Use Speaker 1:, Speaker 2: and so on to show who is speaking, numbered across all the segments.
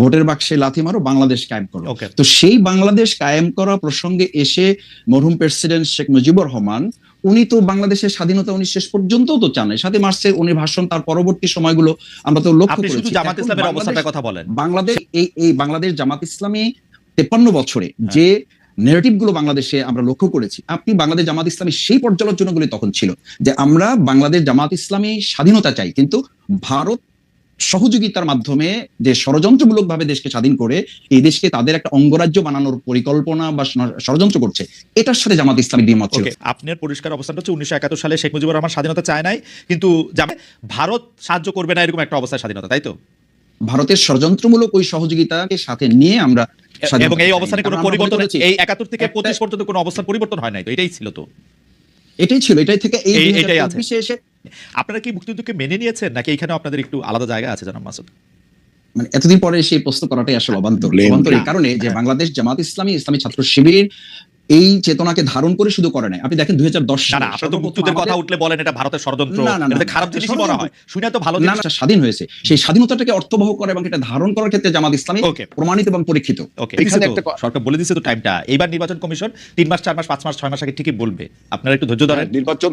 Speaker 1: ভোটের বাক্সে লাথি মারো বাংলাদেশ কায়েম করো। তো সেই বাংলাদেশ কায়েম করা প্রসঙ্গে এসে মরহুম প্রেসিডেন্ট শেখ মুজিবুর রহমান উনি তো বাংলাদেশের স্বাধীনতা উনি শেষ পর্যন্ত তো চান সাথে মার্চে উনি ভাষণ তার পরবর্তী সময়গুলো আমরা তো লক্ষ্য করেছি।
Speaker 2: জামাত ইসলামের
Speaker 1: বাংলাদেশ-
Speaker 2: অবস্থাটার কথা বলেন।
Speaker 1: বাংলাদেশ এই এই বাংলাদেশ জামাত ইসলামী তেপান্ন বছরে
Speaker 2: হ্যাঁ।
Speaker 1: যে নেগেটিভগুলো বাংলাদেশে আমরা লক্ষ্য করেছি আপনি বাংলাদেশ জামাত ইসলামী সেই পর্যালোচনাগুলি তখন ছিল যে আমরা বাংলাদেশ জামাত ইসলামী স্বাধীনতা চাই কিন্তু ভারত সহযোগিতার মাধ্যমে যে ষড়যন্ত্রমূলক ভাবে দেশকে স্বাধীন করে এই দেশকে তাদের একটা অঙ্গরাজ্য বানানোর পরিকল্পনা বা ষড়যন্ত্র করছে এটার সাথে জামাত ইসলামী দ্বিমত ছিল।
Speaker 2: আপনার পরিষ্কার অবস্থানটা হচ্ছে উনিশশো একাত্তর সালে শেখ মুজিবুর রহমান স্বাধীনতা চায় নাই কিন্তু ভারত সাহায্য করবে না এরকম একটা অবস্থায় স্বাধীনতা তাই তো?
Speaker 1: ভারতের ষড়যন্ত্রমূলক ওই সহযোগিতাকে সাথে নিয়ে আমরা
Speaker 2: এবং এই অবস্থানে কোনো পরিবর্তন এই একাত্তর থেকে পঁচিশ পর্যন্ত কোনো অবস্থান পরিবর্তন হয় নাই তো এটাই ছিল তো?
Speaker 1: এটাই ছিল এটাই থেকে এই
Speaker 2: এই- এটাই আছে।
Speaker 1: এসে
Speaker 2: আপনারা কি মুক্তিযুদ্ধকে মেনে নিয়েছেন নাকি এখানে আপনাদের একটু আলাদা জায়গা আছে জানাব মাসুদ?
Speaker 1: মানে এতদিন পরে সেই প্রশ্ন করাটাই আসলে অবান্তর। অবান্তর এই কারণে যে
Speaker 2: হ্যাঁ।
Speaker 1: বাংলাদেশ জামাত ইসলামী ইসলামী ছাত্র শিবির এই চেতনাকে ধারণ করে শুধু করে নাই। আপনি দেখেন দুই হাজার দশ
Speaker 2: না আপনারা তো মুক্তিযুদ্ধের কথা উঠলে বলেন এটা ভারতের ষড়যন্ত্র। এটা খারাপ জিনিসই বলা হয়। শুনে তো ভালো
Speaker 1: না স্বাধীন হয়েছে। সেই স্বাধীনতাটাকে অর্থবহ করে এবং এটা ধারণ করার ক্ষেত্রে জামাত ইসলামী
Speaker 2: ওকে
Speaker 1: প্রমাণিত এবং পরীক্ষিত।
Speaker 2: সরকার বলে দিছে তো টাইমটা এইবার নির্বাচন কমিশন তিন মাস চার মাস পাঁচ মাস ছয় মাস আগে ঠিকই বলবে। আপনারা একটু ধৈর্য ধরেন।
Speaker 3: নির্বাচন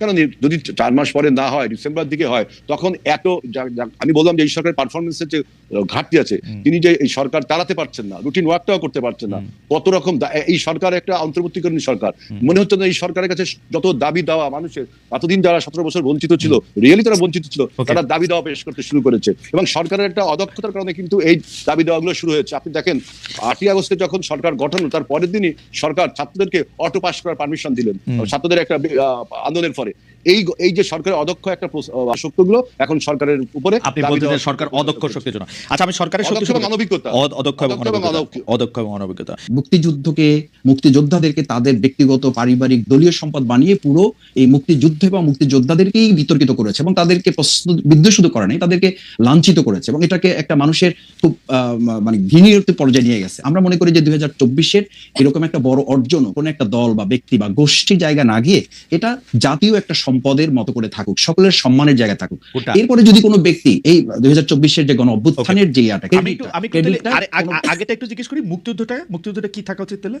Speaker 3: নি- যদি চার মাস পরে না হয় ডিসেম্বর দিকে হয় তখন এত আমি বললাম যে এই সরকারের পারফরমেন্সের যে ঘাটতি আছে তিনি যে এই সরকার চালাতে পারছেন না রুটিন ওয়ার্কটাও করতে পারছেন না কত রকম এই সরকার একটা অন্তর্বর্তীকালীন সরকার। মনে হচ্ছে না এই সরকারের কাছে যত দাবি দেওয়া মানুষের এতদিন যারা সতেরো বছর বঞ্চিত ছিল রিয়েলি তারা বঞ্চিত ছিল তারা দাবি দেওয়া পেশ করতে শুরু করেছে। এবং সরকারের একটা অদক্ষতার কারণে কিন্তু এই দাবি দেওয়াগুলো শুরু হয়েছে। আপনি দেখেন আটই আগস্টে যখন সরকার গঠন তার পরের দিনই সরকার ছাত্রদেরকে অটো পাস করার পারমিশন দিলেন। ছাত্রদের একটা আন্দোলনের পরে এই এই যে সরকারের অদক্ষ একটা শক্তিগুলো এখন সরকারের উপরে
Speaker 2: আপনি যে সরকার অদক্ষ শক্তির জন্য। আচ্ছা আমি সরকারের শক্তি
Speaker 3: এবং অনভিজ্ঞতা
Speaker 2: অদক্ষ এবং
Speaker 3: অদক্ষ এবং
Speaker 2: অনভিজ্ঞতা
Speaker 1: মুক্তিযুদ্ধকে মুক্তিযোদ্ধাদেরকে তাদের ব্যক্তিগত পারিবারিক দলীয় সম্পদ বানিয়ে পুরো এই মুক্তিযুদ্ধ এবং মুক্তিযোদ্ধাদেরকেই বিতর্কিত করেছে এবং তাদেরকে প্রশ্ন বিদ্বেষিত করে নাই তাদেরকে লাঞ্ছিত করেছে এবং এটাকে একটা মানুষের খুব আহ, মানে ঘৃণীয় পর্যায়ে নিয়ে গেছে। আমরা মনে করি যে দুই হাজার চব্বিশের এরকম একটা বড় অর্জন কোন একটা দল বা ব্যক্তি বা গোষ্ঠী জায়গা না গিয়ে এটা জাতীয় একটা সম্পদের মতো করে থাকুক সকলের সম্মানের জায়গায় থাকুক। এরপরে যদি কোনো ব্যক্তি এই দুই হাজার চব্বিশের যে গণ অভ্যুত্থানের যে ইয়াটা
Speaker 2: আমি একটু আগেটা একটু জিজ্ঞেস করি মুক্তিযুদ্ধটা মুক্তিযুদ্ধটা কি থাকা উচিত তাহলে?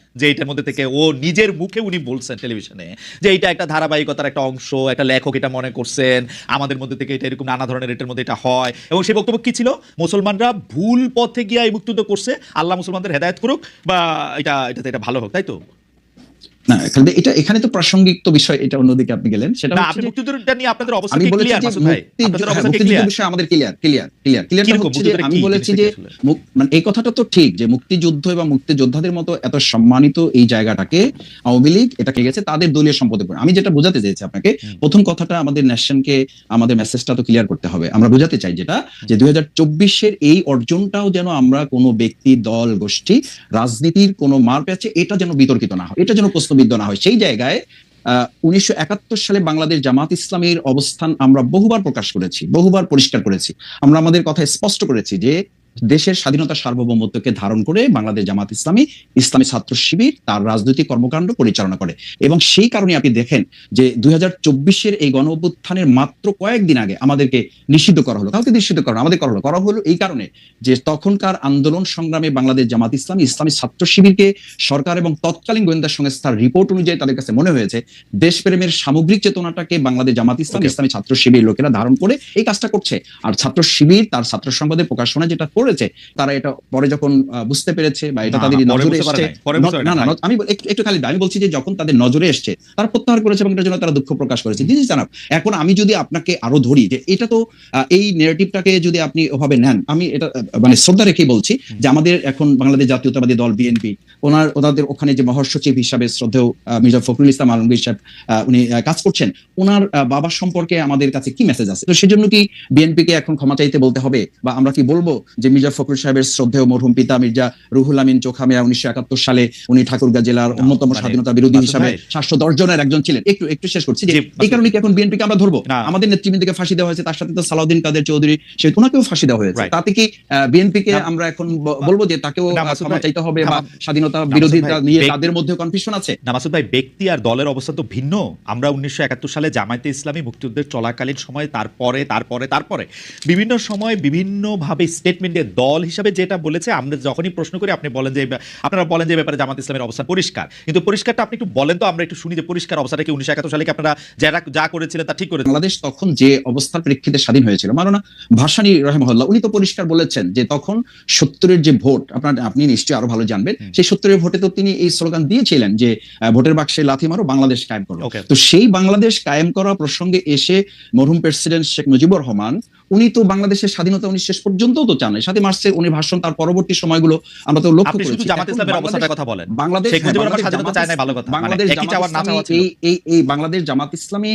Speaker 2: যে এটার মধ্যে থেকে ও নিজের মুখে উনি বলছেন টেলিভিশনে যে এটা একটা ধারাবাহিকতার একটা অংশ, একটা লেখক এটা মনে করছেন, আমাদের মধ্যে থেকে এটা এরকম নানা ধরনের এটার মধ্যে এটা হয়। এবং সেই বক্তব্য কী ছিল? মুসলমানরা ভুল পথে গিয়ে এই করছে, আল্লাহ মুসলমানদের হেদায়ত করুক বা এটা, এটাতে এটা ভালো হোক, তাই তো?
Speaker 1: না এটা এখানে তো প্রাসঙ্গিক তো বিষয় এটা অন্যদিকে আপনি গেলেন। সেটা
Speaker 2: আপনি মুক্তিযুদ্ধটা নিয়ে আপনাদের অবস্থা
Speaker 1: আমি
Speaker 2: কি
Speaker 1: বলেছি
Speaker 2: ক্লিয়ার
Speaker 1: যে
Speaker 2: মাসুদ ভাই আপনাদের অবস্থা ক্লিয়ার
Speaker 1: বিষয়ে আমাদের ক্লিয়ার ক্লিয়ার ক্লিয়ার ক্লিয়ার হচ্ছে আমি বলেছি যে
Speaker 2: কি আসলে?
Speaker 1: মুক- মানে এই কথাটা তো ঠিক যে মুক্তিযুদ্ধ এবং মুক্তিযোদ্ধাদের মতো এত সম্মানিত এই জায়গাটাকে আওয়ামী লীগ এটা কে গেছে? তাদের দলীয় সম্পদে পড়ে। আমি যেটা বোঝাতে চাইছি আপনাকে প্রথম কথাটা আমাদের ন্যাশনকে আমাদের মেসেজটা তো ক্লিয়ার করতে হবে। আমরা বোঝাতে চাই যেটা যে দুই হাজার চব্বিশের এই অর্জনটাও যেন আমরা কোনো ব্যক্তি দল গোষ্ঠী রাজনীতির কোনো মার প্যাচে এটা যেন বিতর্কিত না হয়। এটা যেন প্রশ্নবিদ্ধ না হয়। সেই জায়গায় উনিশশো একাত্তর সালে বাংলাদেশ জামাত ইসলামের অবস্থান আমরা বহুবার প্রকাশ করেছি, বহুবার পরিষ্কার করেছি। আমরা আমাদের কথা স্পষ্ট করেছি যে দেশের স্বাধীনতা সার্বভৌমত্বকে ধারণ করে বাংলাদেশ জামাত ইসলামী ইসলামী ছাত্র শিবির তার রাজনৈতিক কর্মকাণ্ড পরিচালনা করে। এবং সেই কারণে আপনি দেখেন যে দুই হাজার এই গণ অভ্যুত্থানের মাত্র কয়েকদিন আগে আমাদেরকে নিষিদ্ধ করা হলো। কাউকে নিষিদ্ধ করা আমাদের করা হলো। করা হলো এই কারণে যে তখনকার আন্দোলন সংগ্রামে বাংলাদেশ জামাত ইসলামী ইসলামী ছাত্র শিবিরকে সরকার এবং তৎকালীন গোয়েন্দা সংস্থার রিপোর্ট অনুযায়ী তাদের কাছে মনে হয়েছে দেশপ্রেমের সামগ্রিক চেতনাটাকে বাংলাদেশ জামাত ইসলাম ইসলামী ছাত্র শিবির লোকেরা ধারণ করে এই কাজটা করছে। আর ছাত্র শিবির তার ছাত্র সংবাদের প্রকাশনা যেটা করেছে তারা এটা পরে যখন বুঝতে পেরেছে বা এটা তাদের নজরে এসছে না না আমি একটু খালি আমি বলছি যে যখন তাদের নজরে এসছে তারা প্রত্যাহার করেছে এবং এটার জন্য তারা দুঃখ প্রকাশ করেছে। দিস জানাব এখন আমি যদি আপনাকে আরও ধরি যে এটা তো এই নেগেটিভটাকে যদি আপনি ওভাবে নেন আমি এটা মানে শ্রদ্ধা রেখেই বলছি যে আমাদের এখন বাংলাদেশ জাতীয়তাবাদী দল বিএনপি ওনার ওনাদের ওখানে যে মহাসচিব হিসাবে শ্রদ্ধেয় আহ, মির্জা ফখরুল ইসলাম আলমগীর সাহেব উনি কাজ করছেন ওনার আহ, বাবা সম্পর্কে আমাদের কাছে কি মেসেজ আছে? তো সেজন্য কি বিএনপি কে এখন ক্ষমা চাইতে বলতে হবে? বা আমরা কি বলব যে মির্জা ফখরুল সাহেবের শ্রদ্ধেয় মরহুম পিতা মির্জা রুহুল আমিন চোখামিয়া উনিশশো একাত্তর সালে উনি ঠাকুরগাঁ জেলার অন্যতম
Speaker 2: মানে
Speaker 1: স্বাধীনতা বিরোধী হিসাবে সাতশো দশ জনের একজন ছিলেন। একটু একটু শেষ করছি যে এই কারণে কি এখন বিএনপি কে আমরা ধরবো? আমাদের নেতৃবৃন্দকে ফাঁসি দেওয়া হয়েছে তার সাথে তো সালাউদ্দিন কাদের চৌধুরী সে ওনাকেও ফাঁসি দেওয়া হয়েছে। তাতে কি বিএনপি কে
Speaker 2: না।
Speaker 1: আমরা এখন বলব যে তাকেও ক্ষমা চাইতে হবে বা স্বাধীনতা বিরোধিতা নিয়ে তাদের মধ্যে কনফিউশন আছে।
Speaker 2: নামাসুদ ভাই ব্যক্তি আর দলের অবস্থা তো ভিন্ন। আমরা উনিশশো একাত্তর সালে জামায়াতে ইসলামী মুক্তিযুদ্ধের চলাকালীন সময় তারপরে তারপরে তারপরে বিভিন্ন সময় বিভিন্নভাবে স্টেটমেন্টে দল হিসাবে যেটা বলেছে আমরা যখনই প্রশ্ন করি আপনি বলেন যে আপনারা বলেন যে ব্যাপারে জামাত ইসলামের অবস্থান পরিষ্কার। কিন্তু পরিষ্কারটা আপনি একটু বলেন তো আমরা একটু শুনি যে পরিষ্কার অবস্থাটা কি উনিশশো একাত্তর সালে কি আপনারা যারা যা করেছিলেন তা ঠিক করেছেন
Speaker 1: বাংলাদেশ তখন যে অবস্থার প্রেক্ষিতে স্বাধীন হয়েছিল মারানা ভাসানী রহমহল্লা উনি তো পরিষ্কার বলেছেন যে তখন সত্তরের যে ভোট আপনার আপনি নিশ্চয়ই আরও ভালো জানবেন সেই সত্তরের ভোটে তো তিনি এই স্লোগান দিয়েছিলেন যে ভোটের বাক্সে লাথি মারো বাংলাদেশ কায়েম করো. তো সেই বাংলাদেশ কায়েম করা প্রসঙ্গে এসে মরহুম প্রেসিডেন্ট শেখ মুজিবুর রহমান উনি তো বাংলাদেশের স্বাধীনতা উনি শেষ পর্যন্ত তো চান সাথে মার্চে উনি ভাষণ তার পরবর্তী সময়গুলো আমরা তো লক্ষ্য করেছি
Speaker 2: জামাত ইসলামের অবস্থাটার কথা বলেন
Speaker 1: বাংলাদেশ
Speaker 2: শেখ মুজিবুর রহমান
Speaker 1: বাংলাদেশ
Speaker 2: স্বাধীনতা চায় নাই ভালো কথা। মানে
Speaker 1: বাংলাদেশ। এই এই এই বাংলাদেশ জামাত ইসলামী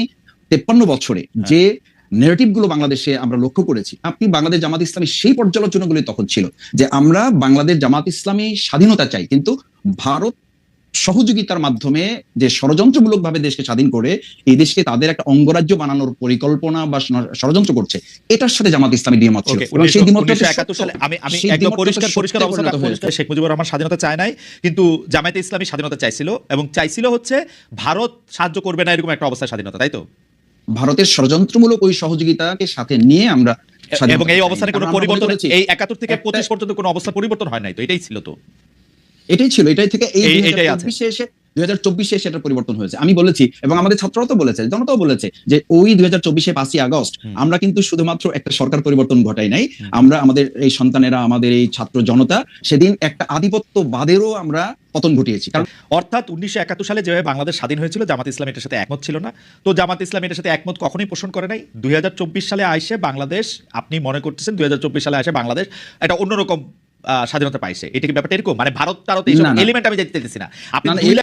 Speaker 1: তেপ্পান্ন বছরে
Speaker 2: হ্যাঁ।
Speaker 1: যে নেগেটিভগুলো বাংলাদেশে আমরা লক্ষ্য করেছি আপনি বাংলাদেশ জামাত ইসলামী সেই পর্যালোচনাগুলি তখন ছিল যে আমরা বাংলাদেশ জামাত ইসলামী স্বাধীনতা চাই কিন্তু ভারত সহযোগিতার মাধ্যমে যে ষড়যন্ত্রমূলক ভাবে দেশকে স্বাধীন করে এই দেশকে তাদের একটা অঙ্গরাজ্য বানানোর পরিকল্পনা বা ষড়যন্ত্র করছে এটার সাথে জামাত ইসলামী দ্বিমত ছিল। এবং সেই দ্বিমতটা
Speaker 2: উনিশশো একাত্তর সালে আমি আমি একদম পরিষ্কার পরিষ্কার অবস্থাটা পরিষ্কার শেখ মুজিবুর রহমান স্বাধীনতা চায় নাই কিন্তু জামায়াতে ইসলামী স্বাধীনতা চাইছিল এবং চাইছিল হচ্ছে ভারত সাহায্য করবে না এরকম একটা অবস্থায় স্বাধীনতা তাই তো?
Speaker 1: ভারতের ষড়যন্ত্রমূলক ওই সহযোগিতাকে সাথে নিয়ে আমরা
Speaker 2: এবং এই। অবস্থানে কোনো পরিবর্তন এই একাত্তর থেকে পঁচিশ পর্যন্ত কোনো অবস্থা পরিবর্তন হয় নাই তো এটাই ছিল তো।
Speaker 1: এটাই ছিল এটাই থেকে এই দুই এসে দুই হাজার চব্বিশে সেটার পরিবর্তন হয়েছে। আমি বলেছি এবং আমাদের ছাত্ররাও তো বলেছে জনতাও বলেছে যে ওই দুই হাজার চব্বিশে পাঁচই আগস্ট আমরা কিন্তু শুধুমাত্র একটা সরকার পরিবর্তন ঘটাই নাই। আমরা আমাদের এই সন্তানেরা আমাদের এই ছাত্র জনতা সেদিন একটা আধিপত্যবাদেরও আমরা পতন ঘটিয়েছি। কারণ
Speaker 2: অর্থাৎ উনিশশো একাত্তর সালে যেভাবে বাংলাদেশ স্বাধীন হয়েছিল জামাত ইসলাম এটার সাথে একমত ছিল না। তো জামাত ইসলাম এটার সাথে একমত কখনোই পোষণ করে নাই। দুই হাজার চব্বিশ সালে আইসে বাংলাদেশ আপনি মনে করতেছেন দুই হাজার চব্বিশ সালে আসে বাংলাদেশ একটা অন্যরকম স্বাধীনতা পাইছে। এটা কি ব্যাপারটা এরকম? মানে ভারত
Speaker 1: না।
Speaker 2: এলিমেন্ট আমি যেতে চাইতেছি না। আপনি
Speaker 1: না, না,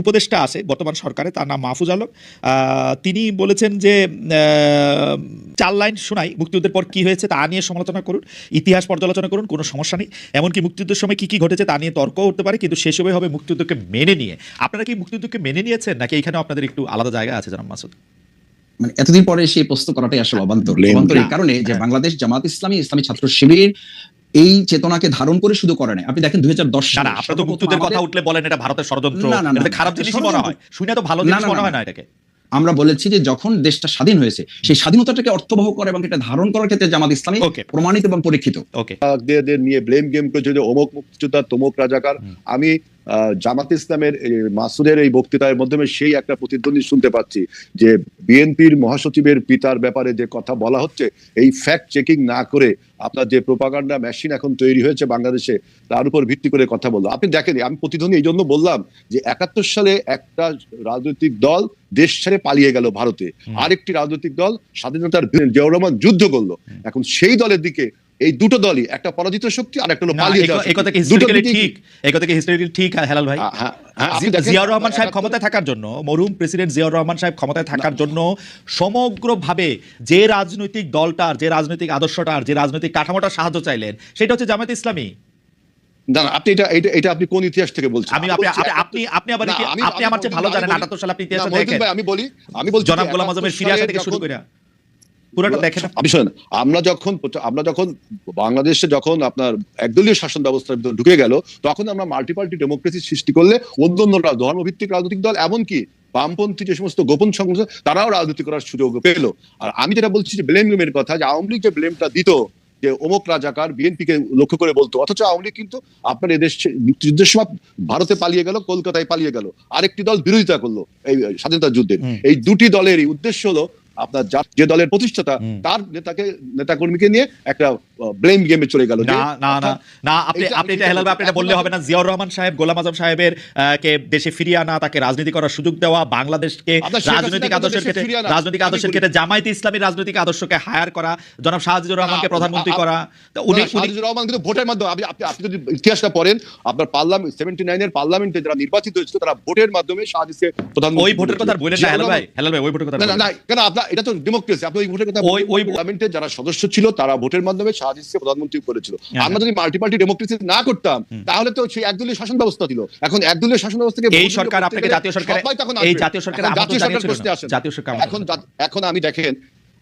Speaker 2: উপদেষ্টা আছে বর্তমান সরকারে তার নাম মাহফুজ আলম। তিনি বলেছেন যে চার লাইন শোনাই মুক্তিযুদ্ধের পর কি হয়েছে তা নিয়ে সমালোচনা করুন ইতিহাস পর্যালোচনা করুন কোনো সমস্যা নেই। এমনকি মুক্তিযুদ্ধের সময় কি কি ঘটেছে তা নিয়ে তর্ক উঠতে পারে কিন্তু সেসবে হবে মুক্তিযুদ্ধকে মেনে নিয়ে। আপনারা কি মুক্তিযুদ্ধকে মেনে নিয়েছেন নাকি এখানে আপনাদের একটু আলাদা জায়গা আছে জানাম মাসুদ?
Speaker 1: মানে এতদিন পরে সেই প্রশ্ন করাটাই আসলে অবান্তর। অবান্তর এই কারণে যে
Speaker 2: হ্যাঁ।
Speaker 1: বাংলাদেশ জামাত ইসলামী ইসলামী ছাত্র শিবির এই চেতনাকে ধারণ করে শুধু করে নাই। আপনি দেখেন দুই হাজার দশ
Speaker 2: সালে আপনার তো মুক্তিদের কথা উঠলে বলেন এটা ভারতের ষড়যন্ত্র। খারাপ
Speaker 1: জিনিস
Speaker 2: মনে হয়। শুনে তো ভালো
Speaker 1: না,
Speaker 2: জিনিস মনে হয়
Speaker 1: না।
Speaker 2: এটাকে।
Speaker 1: আমরা বলেছি যে যখন দেশটা স্বাধীন হয়েছে সেই স্বাধীনতাটাকে অর্থবহ করে এবং এটা ধারণ করার ক্ষেত্রে জামাত ইসলামী
Speaker 2: ওকে
Speaker 1: প্রমাণিত এবং পরীক্ষিত।
Speaker 2: ওকে
Speaker 3: নিয়ে ব্লেম গেম করেছে যে অমুক মুক্তিযোদ্ধা তমুক রাজাকার। আমি জামাত ইসলামের মাসুদের এই বক্তৃতার মাধ্যমে সেই একটা প্রতিদ্বন্দ্বী শুনতে পাচ্ছি যে বিএনপির মহাসচিবের পিতার ব্যাপারে যে কথা বলা হচ্ছে এই ফ্যাক্ট চেকিং না করে আপনার যে প্রোপাগান্ডা মেশিন এখন তৈরি হয়েছে বাংলাদেশে তার উপর ভিত্তি করে কথা বলল। আপনি দেখেন আমি প্রতিদ্বন্দ্বী এই জন্য বললাম যে একাত্তর সালে একটা রাজনৈতিক দল দেশ ছেড়ে পালিয়ে গেল ভারতে। আরেকটি রাজনৈতিক দল স্বাধীনতার জিয়াউর রহমান যুদ্ধ করল। এখন সেই দলের দিকে এই দুটো দলই একটা পরাজিত শক্তি আর একটা হলো পালিয়ে যাওয়া
Speaker 2: এই কথা কি হিস্টোরিক্যালি ঠিক এই কথা কি হিস্টোরিক্যালি ঠিক হেলাল ভাই।
Speaker 3: হ্যাঁ, হ্যাঁ, হ্যাঁ,
Speaker 2: জিয়াউর রহমান সাহেব ক্ষমতায় থাকার জন্য মরহুম প্রেসিডেন্ট জিয়াউর রহমান সাহেব ক্ষমতায় থাকার জন্য সমগ্রভাবে যে রাজনৈতিক দলটার যে রাজনৈতিক আদর্শটার যে রাজনৈতিক কাঠামোটার সাহায্য চাইলেন সেটা হচ্ছে জামায়াত ইসলামী।
Speaker 3: না না, আপনি এটা এটা এটা আপনি কোন ইতিহাস থেকে বলছেন?
Speaker 2: আমি
Speaker 3: আমি
Speaker 2: আপনি আপনি- আপনি আপনি আবার কি- আপনি আমার চেয়ে ভালো জানেন
Speaker 3: বলি-
Speaker 2: আটাত্তর সালে আপনি
Speaker 3: না,
Speaker 2: দেখেন
Speaker 3: আমি বলি আমি বলছি
Speaker 2: জনাব গোলাম আজমের আসা থেকে শুরু করে পুরোটা দেখেন
Speaker 3: আমরা যখন আমরা যখন বাংলাদেশে যখন আপনার একদলীয় শাসন ব্যবস্থার ভিতরে ঢুকে গেল তখন আমরা মাল্টিপার্টি ডেমোক্রেসি সৃষ্টি করলে অন্য অন্য ধর্মভিত্তিক রাজনৈতিক দল এমনকি বামপন্থী যে সমস্ত গোপন সংস্থা তারাও রাজনীতি করার সুযোগ পেল। আর আমি যেটা বলছি যে ব্লেম গেমের কথা যে আওয়ামী লীগ যে ব্লেমটা দিত যে অমুক রাজাকার বিএনপি কে লক্ষ্য করে বলতো অথচ আওয়ামী লীগ কিন্তু আপনার এদেশ মুক্তিযুদ্ধের সময় ভারতে পালিয়ে গেল কলকাতায় পালিয়ে গেল। আরেকটি দল বিরোধিতা করল এই স্বাধীনতা যুদ্ধের এই দুটি দলেরই উদ্দেশ্য হলো আপনার যা- দলের প্রতিষ্ঠাতা তার নেতাকে নেতাকর্মীকে নিয়ে একটা ব্লেম গেমে চলে গেল
Speaker 2: না না না না আপনি আপনি এটা হেলাল আপনি এটা বললে হবে না জিয়াউর রহমান সাহেব গোলাম আজম সাহেবের কে দেশে ফিরিয়ে আনা তাকে রাজনীতি করার সুযোগ দেওয়া বাংলাদেশকে রাজনৈতিক আদর্শের ক্ষেত্রে রাজনৈতিক আদর্শের ক্ষেত্রে জামায়াতে ইসলামী রাজনৈতিক আদর্শকে হায়ার করা জনাব শাহজিদুর রহমানকে প্রধানমন্ত্রী করা তো উনি
Speaker 3: শাহজিদুর রহমান কিন্তু ভোটের মাধ্যমে আপনি আপনি যদি ইতিহাসটা পড়েন আপনার পার্লামেন্ট সেভেন্টি নাইনের পার্লামেন্টে যারা নির্বাচিত হয়েছিল তারা ভোটের মাধ্যমে শাহজিদকে প্রধানমন্ত্রী
Speaker 2: ওই ভোটের কথা। বলেন না হেলাল ভাই হেলাল ভাই ওই ভোটের কথা
Speaker 3: না না না
Speaker 2: না।
Speaker 3: কেন আপনার এটা তো ডেমোক্রেসি আপনি ওই ভোটের কথা
Speaker 2: ওই- ওই-
Speaker 3: পার্লামেন্টের যারা সদস্য ছিল তারা ভোটের মাধ্যমে শাহজিদকে প্রধানমন্ত্রী করেছিল।
Speaker 2: হ্যাঁ।
Speaker 3: আমরা যদি মাল্টিপার্টি ডেমোক্রেসি না করতাম তাহলে তো সেই একদলীয় শাসন ব্যবস্থা ছিল। এখন একদলীয় শাসন ব্যবস্থাকে
Speaker 2: এই সরকার আপনাকে জাতীয় সরকারে
Speaker 3: তখন
Speaker 2: এই জাতীয় সরকারে
Speaker 3: জাতীয় সরকার
Speaker 2: না।
Speaker 3: আসেন।
Speaker 2: জাতীয় সরকার
Speaker 3: এখন এখন আমি দেখেন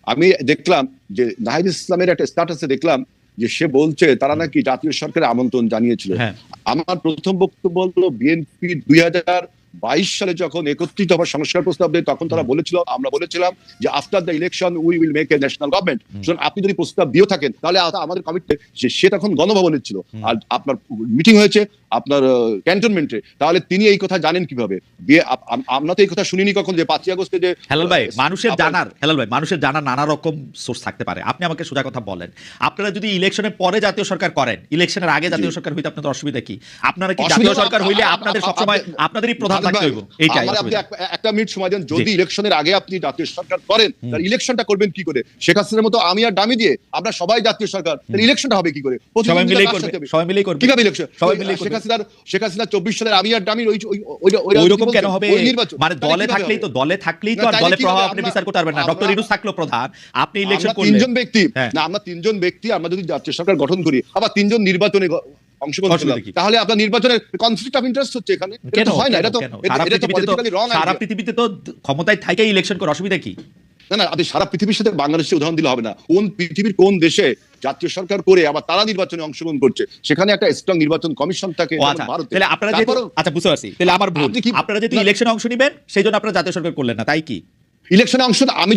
Speaker 3: আমি দেখলাম যে নাহিদ ইসলামের একটা স্ট্যাটাসে দেখলাম যে সে বলছে তারা নাকি জাতীয় সরকারের আমন্ত্রণ জানিয়েছিল।
Speaker 2: হ্যাঁ।
Speaker 3: আমার প্রথম বক্তব্য হলো বিএনপি দুই হাজার বাইশ সালে যখন একত্রিত হবার সংস্কার প্রস্তাব দেয় তখন তারা বলেছিল আমরা বলেছিলাম যে after the election we will make a national government সুতরাং আপনি যদি প্রস্তাব দিয়ে থাকেন তাহলে আমাদের যে সে তখন গণভবনের ছিল। আর আপনার মিটিং হয়েছে আপনার ক্যান্টনমেন্টে তাহলে তিনি এই কথা জানেন কীভাবে? বিয়ে আমরা তো এই কথা শুনিনি কখন যে পাঁচই আগস্টে যে
Speaker 2: হেলাল ভাই মানুষের জানার হেলাল ভাই মানুষের জানার নানা রকম সোর্স থাকতে পারে। আপনি আমাকে সোজা কথা বলেন। আপনারা যদি ইলেকশনের পরে জাতীয় সরকার করেন ইলেকশনের আগে জাতীয় সরকার হইতে আপনাদের অসুবিধা কি? আপনারা কি জাতীয় সরকার হইলে আপনাদের সবসময় আপনাদেরই প্রধান থাকতে হইব। এইটাই
Speaker 3: আপনি একটা মিনিট সময় দেন। যদি ইলেকশনের আগে আপনি জাতীয় সরকার করেন তাহলে ইলেকশনটা করবেন কি করে? শেখ হাসিনার মতো আমি আর ডামি দিয়ে আমরা সবাই জাতীয় সরকার তাহলে ইলেকশনটা হবে কি করে?
Speaker 2: সবাই মিলেই করবে সবাই মিলেই করবে।
Speaker 3: কীভাবে ইলেকশন
Speaker 2: সবাই মিলেই
Speaker 3: শেখ হাসিনার শেখ হাসিনা চব্বিশ সালের আমি আর ডামির ওই ওই-
Speaker 2: রকম কেন হবে? মানে দলে থাকলেই তো দলে থাকলেই তো আর
Speaker 3: তাইলে
Speaker 2: প্রভাব আপনি
Speaker 3: আমরা-
Speaker 2: বিচার করতে পারবেন না। ডক্টর থাকল প্রধান। আপনি ইলেকশন করলেন।
Speaker 3: তিনজন ব্যক্তি।
Speaker 2: হ্যাঁ।
Speaker 3: না আমরা তিনজন ব্যক্তি আমরা যদি জাতীয় সরকার গঠন করি আবার তিনজন নির্বাচনে অংশগ্রহণ? তাহলে আপনার নির্বাচনের কনফ্লিক্ট অফ ইন্টারেস্ট হচ্ছে এখানে? এটা হয় না এটা তো
Speaker 2: সারা পৃথিবীতে তো ক্ষমতায় থাকেই ইলেকশন করে অসুবিধা কি?
Speaker 3: না না আপনি সারা পৃথিবীর সাথে বাংলাদেশের উদাহরণ দিলে হবে না। কোন পৃথিবীর কোন দেশে জাতীয় সরকার করে আবার তারা নির্বাচনে অংশগ্রহণ করছে? সেখানে একটা স্ট্রং নির্বাচন কমিশন থাকে
Speaker 2: আচ্ছা
Speaker 3: ভারতে।
Speaker 2: তাহলে আপনারা যেহেতু আচ্ছা বুঝতে পারছি। তাহলে আমার ভুল।
Speaker 3: কি-
Speaker 2: আপনারা যেহেতু ইলেকশনে অংশ নেবেন সেই জন্য আপনারা জাতীয় সরকার করলেন না তাই কি?
Speaker 3: ইলেকশনে অংশ আমি